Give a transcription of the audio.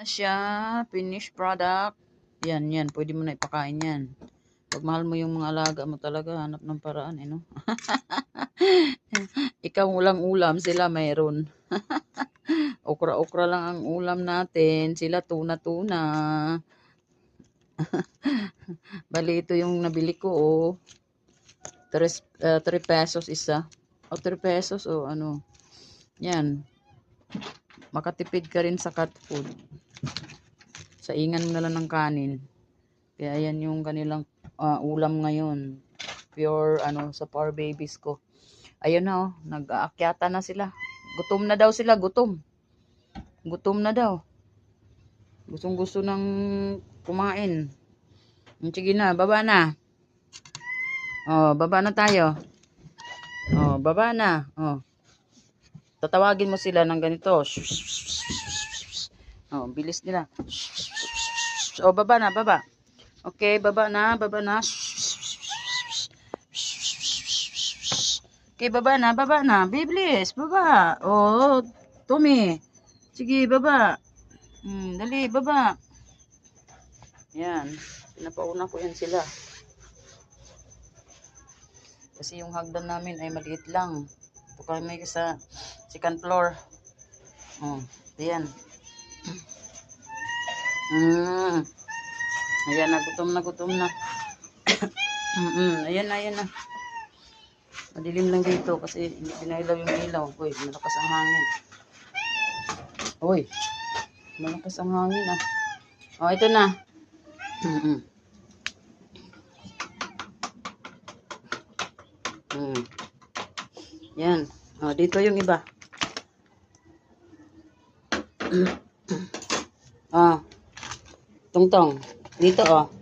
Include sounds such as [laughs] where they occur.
na siya. Finished product. Yan, yan. Pwede mo na ipakain yan. Pag mahal mo yung mga alaga mo talaga, hanap ng paraan, eh, no? [laughs] Ikaw walang ulam, sila mayroon. [laughs] Okra-okra lang ang ulam natin. Sila tuna-tuna. [laughs] Bali, ito yung nabili ko, oh. 3 pesos isa. O, 3 pesos, o ano. Yan. Makatipid ka rin sa cat food. Saingan mo na lang ng kanin. Kaya yan yung kanilang ah, ulam ngayon. Pure, ano, sa power babies ko. Ayun na, oh. Nag-aakyata na sila. Gutom na daw sila, gutom. Gutom na daw. Gustong gusto ng kumain. Sige na, baba na. Oh, baba na tayo. Oh, baba na. Oh. Tatawagin mo sila ng ganito. Oh, bilis nila. Oh, baba na, baba. Okay, baba na, baba na. Okay, baba na, baba na. Biblis, baba. Oh, Tommy. Sige, baba. Hmm, dali, baba. Yan. Pinapauna ko yan sila. Kasi yung hagdan namin ay maliit lang. Ito kami sa second floor. Oh, ayan. Mm. Ayan na, gutom na, [coughs] gutom na. mm -mm, ayan na, ayan na. Madilim lang dito kasi hindi pinailaw yung ilaw. Uy, malakas ang hangin. Uy, malakas ang hangin ah. Oh, ito na. Mm -mm. Mm. Yan. Oh, dito yung iba. [clears throat] ah. Tungtong. Dito oh.